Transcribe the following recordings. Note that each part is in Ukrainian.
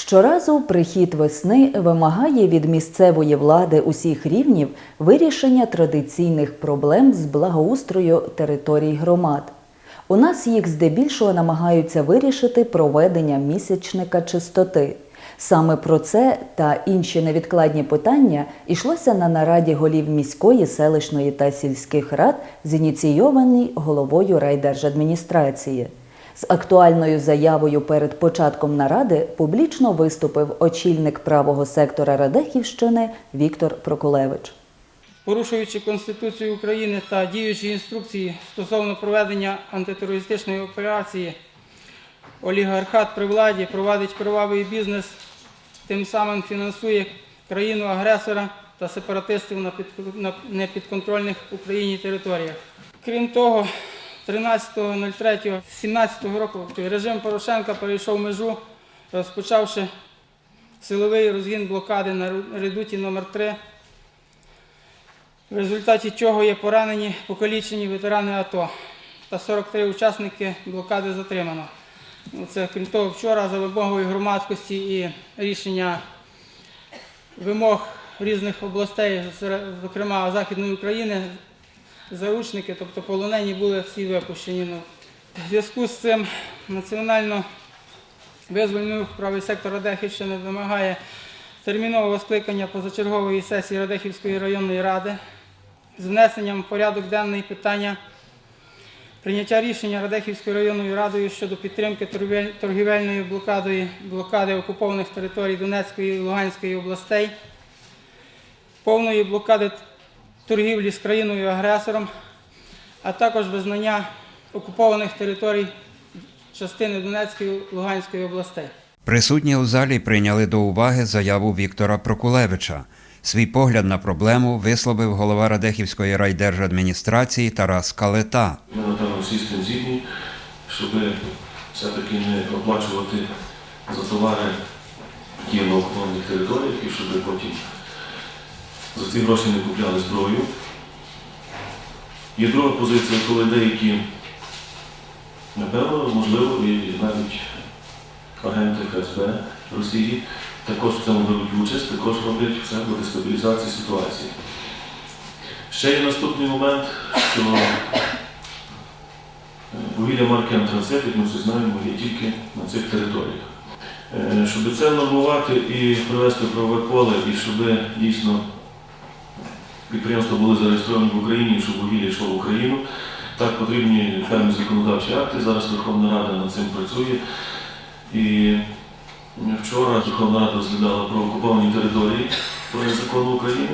Щоразу прихід весни вимагає від місцевої влади усіх рівнів вирішення традиційних проблем з благоустрою територій громад. У нас їх здебільшого намагаються вирішити проведення місячника чистоти. Саме про це та інші невідкладні питання йшлося на нараді голів міської, селищної та сільських рад, зініційованій головою райдержадміністрації. З актуальною заявою перед початком наради публічно виступив очільник правого сектора Радехівщини Віктор Прокулевич. порушуючи Конституцію України та діючі інструкції стосовно проведення антитерористичної операції, олігархат при владі провадить кривавий бізнес, тим самим фінансує країну-агресора та сепаратистів на непідконтрольних Україні територіях. Крім того, 13.03.17 року. Режим Порошенка перейшов межу, розпочавши силовий розгін блокади на редуті номер 3 в результаті чого є поранені покалічені ветерани АТО. Та 43 учасники блокади затримано. Ну, Це крім того, вчора за вимогою громадськості і рішення вимог різних областей, зокрема Західної України, заручники, тобто полонені, були всі випущені. Ну, В зв'язку з цим національно визвольний правий сектор Радехівщини вимагає термінового скликання позачергової сесії Радехівської районної ради з внесенням в порядок денний питання прийняття рішення Радехівською районною радою щодо підтримки торгівельної блокади, блокади окупованих територій Донецької і Луганської областей, повної блокади торгівлі з країною-агресором, а також визнання окупованих територій частини Донецької Луганської областей. Присутні у залі прийняли до уваги заяву Віктора Прокулевича. Свій погляд на проблему висловив голова Радехівської райдержадміністрації Тарас Калета. Ми, напевно, всі згідні, щоб все-таки не оплачувати за товари, які на окупованих територіях, і щоб потім за ці гроші не купляли зброю. Є друга позиція, коли деякі, напевно, можливо, і навіть агенти ФСБ Росії також в цьому беруть участь, також роблять все для дестабілізації ситуації. Ще є наступний момент, що Вугілля марки Антрацит, як ми всі знаємо, є тільки на цих територіях. Е, Щоб це нормувати і привести правове поле, і щоб дійсно підприємства були зареєстровані в Україні, щоб вугілля йшло в Україну, так потрібні певні законодавчі акти. Зараз Верховна Рада над цим працює. І вчора Верховна Рада розглядала про окуповані території про закону України.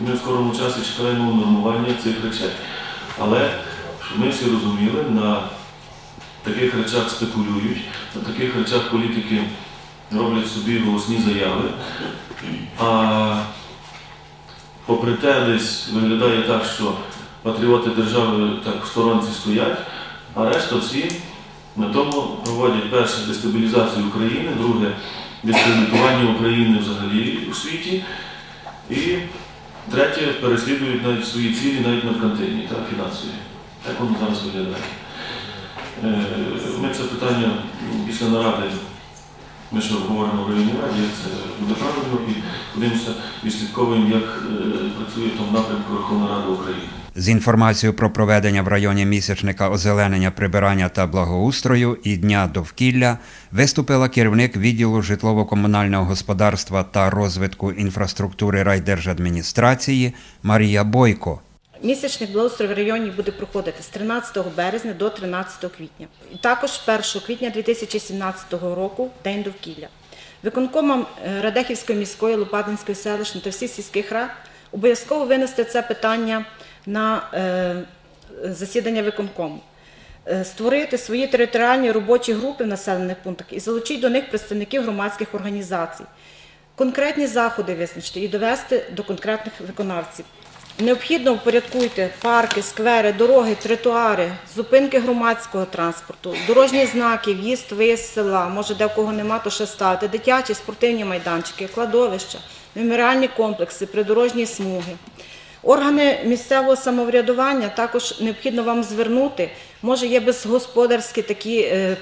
І ми в скорому часі чекаємо нормування цих речей. Але щоб ми всі розуміли, на таких речах спекулюють, на таких речах політики роблять собі голосні заяви. А попри те, десь виглядає так, що патріоти держави так в сторонці стоять, а решта всі на тому проводять перше дестабілізацію України, друге дискредитування України взагалі у світі. І третє переслідують навіть свої цілі, навіть меркантильні та фінансові. Так воно зараз виглядає. Е, Ми це питання після наради, ми ще обговоримо в районній раді, це буде правильно, і подивимося, відслідковуємо, як е, працює тому напрямку Верховна Рада України. З інформацією про проведення в районі місячника озеленення прибирання та благоустрою і дня довкілля виступила керівник відділу житлово-комунального господарства та розвитку інфраструктури райдержадміністрації Марія Бойко. Місячник благоустрою в районі буде проходити з 13 березня до 13 квітня. Також 1 квітня 2017 року День довкілля. Виконкомам е, Радехівської міської, Лопатинської селищної та всіх сільських рад обов'язково винести це питання на е, засідання виконкому. Е, Створити свої територіальні робочі групи в населених пунктах і залучити до них представників громадських організацій. Конкретні заходи визначити і довести до конкретних виконавців. Необхідно упорядкуйте парки, сквери, дороги, тротуари, зупинки громадського транспорту, дорожні знаки, в'їзд, виїзд з села, може де в кого нема, то ще ставити, дитячі спортивні майданчики, кладовища, меморіальні комплекси, придорожні смуги. Органи місцевого самоврядування також необхідно вам звернути. Може, є безгосподарські такі е,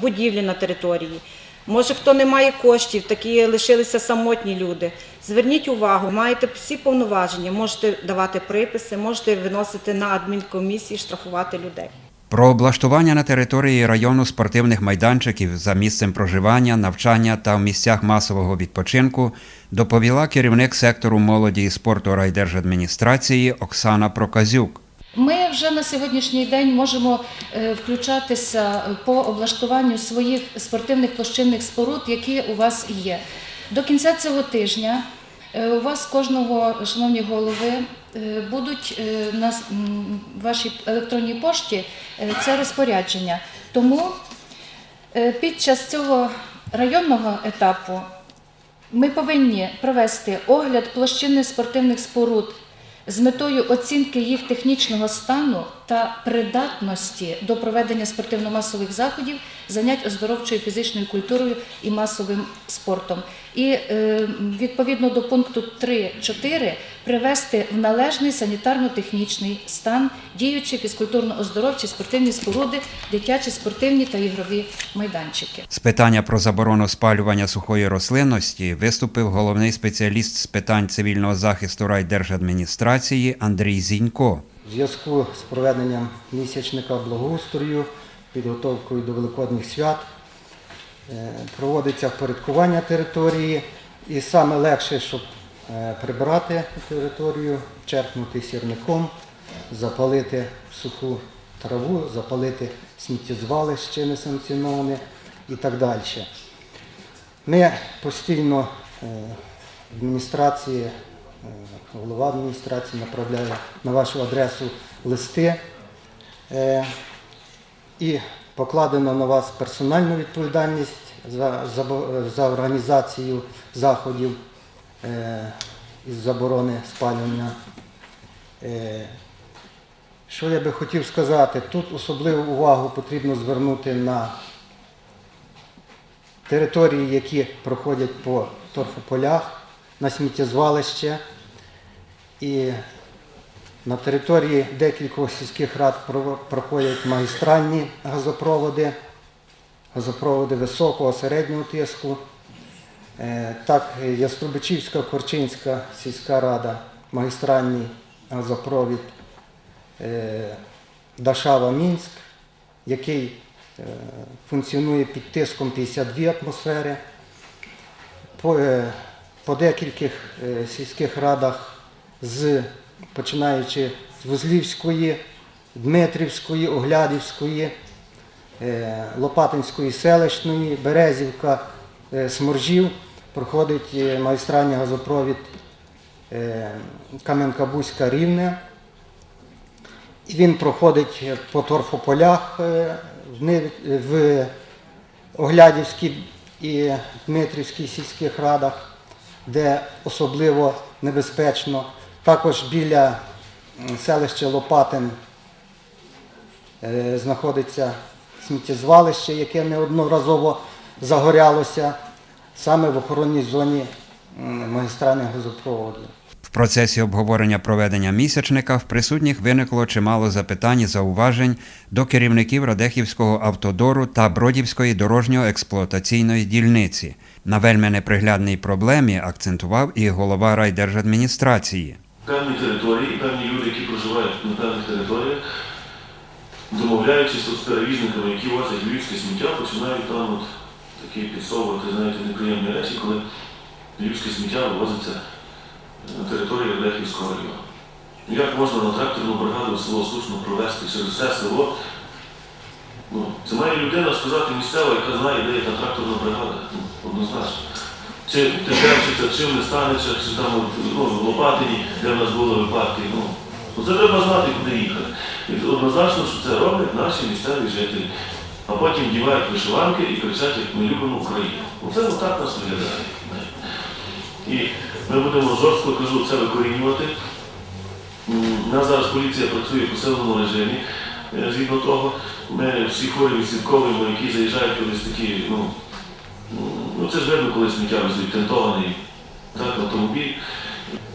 будівлі на території. Може, хто не має коштів, такі лишилися самотні люди. Зверніть увагу, маєте всі повноваження, можете давати приписи, можете виносити на адмінкомісії, штрафувати людей. Про облаштування на території району спортивних майданчиків за місцем проживання, навчання та в місцях масового відпочинку доповіла керівник сектору молоді і спорту райдержадміністрації Оксана Проказюк. Ми вже на сьогоднішній день можемо е, включатися по облаштуванню своїх спортивних площинних споруд, які у вас є. До кінця цього тижня е, у вас кожного, шановні голови, е, будуть на вашій електронній пошті це розпорядження. Тому під час цього районного етапу ми повинні провести огляд площини спортивних споруд з метою оцінки їх технічного стану та придатності до проведення спортивно-масових заходів, занять оздоровчою фізичною культурою і масовим спортом. І е, відповідно до пункту 3.4 привести в належний санітарно-технічний стан діючі фізкультурно-оздоровчі спортивні споруди, дитячі спортивні та ігрові майданчики. З питання про заборону спалювання сухої рослинності виступив головний спеціаліст з питань цивільного захисту райдержадміністрації Андрій Зінько. В зв'язку з проведенням місячника благоустрою, підготовкою до Великодних свят е, проводиться впорядкування території і саме легше, щоб е, прибрати територію, черпнути сірником, запалити суху траву, запалити сміттєзвалище несанкціоноване і так далі. Ми постійно е, адміністрації, е, голова адміністрації направляє на вашу адресу листи е, і покладено на вас персональну відповідальність за, за, за організацію заходів е, із заборони спалювання. Е, Що я би хотів сказати? Тут особливу увагу потрібно звернути на території, які проходять по торфополях, на сміттєзвалище. І на території декількох сільських рад проходять магістральні газопроводи, газопроводи високого, середнього тиску. Е, Так, Яструбичівська, Корчинська сільська рада, магістральний газопровід е, Дашава-Мінськ, який е, функціонує під тиском 52 атмосфери. По, е, сільських радах, з, починаючи з Вузлівської, Дмитрівської, Оглядівської, е, Лопатинської селищної, Березівка, е, Сморжів, проходить е, магістральний газопровід Кам'янка-Бузька Рівне. І він проходить по торфополях в Оглядівській і Дмитрівській сільських радах, де особливо небезпечно. Також біля селища Лопатин е, знаходиться сміттєзвалище, яке неодноразово загорялося саме в охоронній зоні магістральних газопроводів. В процесі обговорення проведення місячника в присутніх виникло чимало запитань і зауважень до керівників Радехівського автодору та Бродівської дорожньо-експлуатаційної дільниці. На вельми неприглядній проблемі акцентував і голова райдержадміністрації. Певні території, певні люди, які проживають на певних територіях, домовляючись з перевізниками, які возять львівське сміття, починають там от такі підсовувати, знаєте, неприємні речі, коли львівське сміття вивозиться на територію Лехівського району. Як можна на тракторну бригаду село Сушно провести через все село? Ну, це має людина сказати місцева, яка знає, де є та тракторна бригада. Ну, однозначно. Чи Тетевчиця, не станеться, чи там ну, в Лопатині, де в нас були випадки. Ну, ну, це треба знати, куди їхати. І однозначно, що це роблять наші місцеві жителі. А потім дівають вишиванки і кричать, як ми любимо Україну. Оце отак нас виглядає. І ми будемо жорстко кажу, це викорінювати. У нас зараз поліція працює в посиленому режимі. Е, Згідно того, ми всі хворі відслідковуємо, які заїжджають кудись такі, ну, ну це ж видно, коли сміття везуть, тентований так, автомобіль.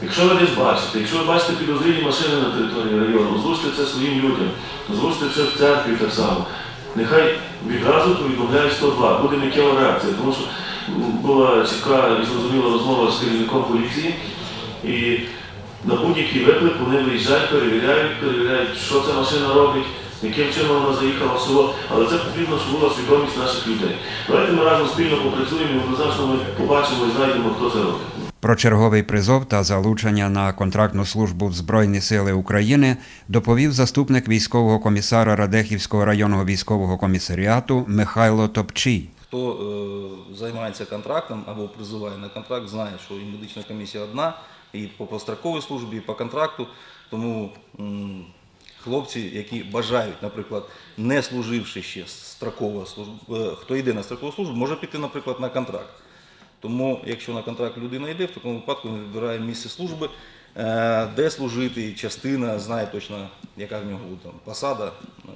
Якщо ви десь бачите, якщо ви бачите підозрілі машини на території району, злучте це своїм людям, злучте це в церкві так само. нехай відразу повідомляють 102, буде миттєва реакція. Тому що була чітка і зрозуміла розмова з керівником поліції, і на будь-який виклик вони виїжджають, перевіряють, перевіряють, що ця машина робить, яким чином вона заїхала в село. Але це потрібно, щоб була свідомість наших людей. Давайте ми разом спільно попрацюємо, і однозначно ми побачимо і знайдемо, хто це робить. Про черговий призов та залучення на контрактну службу в Збройні Сили України доповів заступник військового комісара Радехівського районного військового комісаріату Михайло Топчій. Хто е, займається контрактом або призиває на контракт, знає, що і медична комісія одна, і по построковій службі, і по контракту. Тому хлопці, які бажають, наприклад, не служивши ще строково службу, е, хто йде на строкову службу, може піти, наприклад, на контракт. Тому, якщо на контракт людина йде, в такому випадку він вибирає місце служби, е, де служити, частина, знає точно, яка в нього там, посада, е,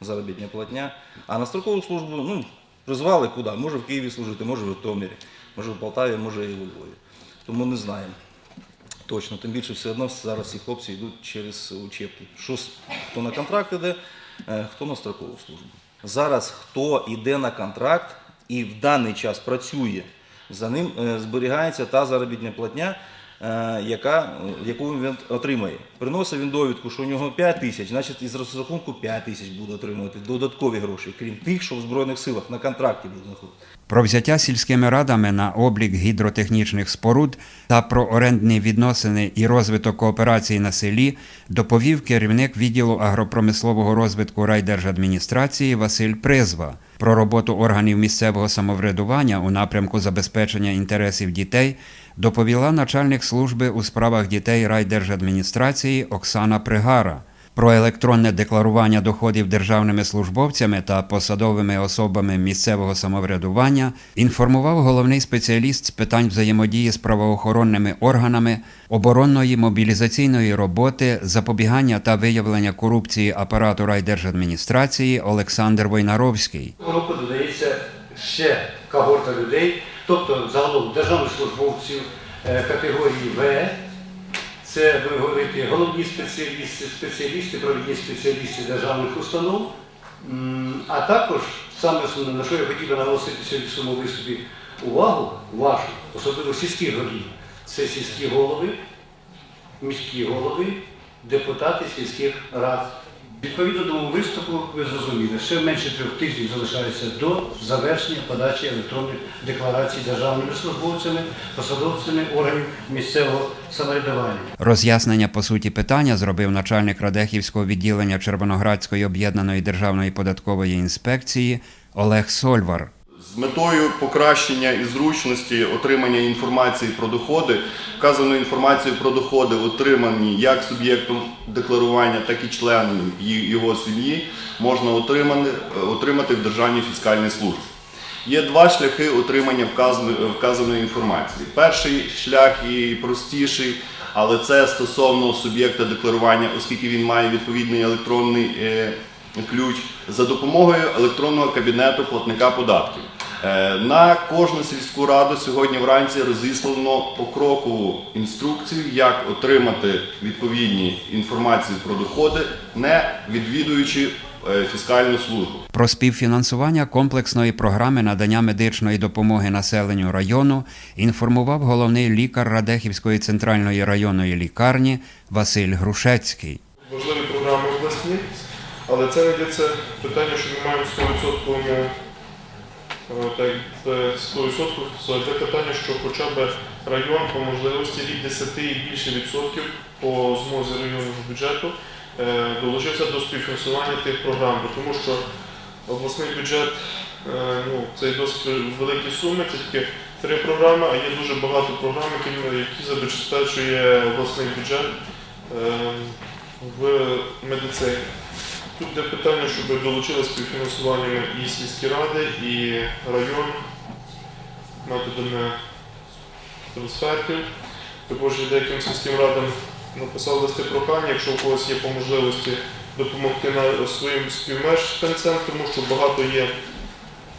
заробітня платня. А на строкову службу ну, призвали куди? Може в Києві служити, може в Житомирі, може в Полтаві, може і у Львові. Тому не знаємо. Точно, тим більше все одно зараз всі хлопці йдуть через учебки. Що, хто на контракт іде, е, хто на строкову службу. Зараз хто йде на контракт і в даний час працює, за ним е, зберігається та заробітня платня, яка, яку він отримає. Приносить він довідку, що у нього 5 тисяч, значить із розрахунку 5 тисяч буде отримувати додаткові гроші, крім тих, що в Збройних силах на контракті буде знаходитися. Про взяття сільськими радами на облік гідротехнічних споруд та про орендні відносини і розвиток кооперації на селі доповів керівник відділу агропромислового розвитку райдержадміністрації Василь Призва. Про роботу органів місцевого самоврядування у напрямку забезпечення інтересів дітей доповіла начальник служби у справах дітей райдержадміністрації Оксана Пригара. Про електронне декларування доходів державними службовцями та посадовими особами місцевого самоврядування інформував головний спеціаліст з питань взаємодії з правоохоронними органами, оборонної мобілізаційної роботи, запобігання та виявлення корупції апарату райдержадміністрації Олександр Войнаровський. року додається ще когорта людей, тобто загалом державних службовців е, категорії В. Це будемо говорити головні спеціалісти, спеціалісти, провідні спеціалісти державних установ. А також саме основне, на що я хотів би наголосити сьогодні в своєму виступі увагу вашу, особливо сільських голів. Це сільські голови, міські голови, депутати сільських рад. Відповідно до виступу, ви зрозуміли, ще менше трьох тижнів залишається до завершення подачі електронних декларацій державними службовцями, посадовцями органів місцевого самоврядування. Роз'яснення по суті питання зробив начальник Радехівського відділення Червоноградської об'єднаної державної податкової інспекції Олег Сольвар. З метою покращення і зручності отримання інформації про доходи, вказану інформацію про доходи отримані як суб'єктом декларування, так і членом його сім'ї, можна отримати, отримати в Державній фіскальній службі. Є два шляхи отримання вказаної, вказаної інформації. Перший шлях і простіший, але це стосовно суб'єкта декларування, оскільки він має відповідний електронний е, ключ за допомогою електронного кабінету платника податків. Е, На кожну сільську раду сьогодні вранці розіслано покрокову інструкцію, як отримати відповідні інформації про доходи, не відвідуючи е, фіскальну службу. Про співфінансування комплексної програми надання медичної допомоги населенню району інформував головний лікар Радехівської центральної районної лікарні Василь Грушецький. важливі програми обласні, але це не для це питання, що ми маємо 100% е, так, е, 100% це питання, що хоча б район по можливості від 10 і більше відсотків по змозі районного бюджету е, долучився до співфінансування тих програм, тому що обласний бюджет е, ну, це досить великі суми, це тільки три програми, а є дуже багато програм, які, забезпечує обласний бюджет е, в медицині. Тут є питання, щоб долучили співфінансування і сільські ради, і район методами трансфертів. Також деяким сільським радам написав листи прохання, якщо у когось є по можливості допомогти на своїм співмешканцям, тому що багато є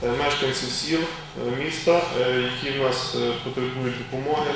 е, мешканців сіл, е, міста, е, які в нас потребують допомоги.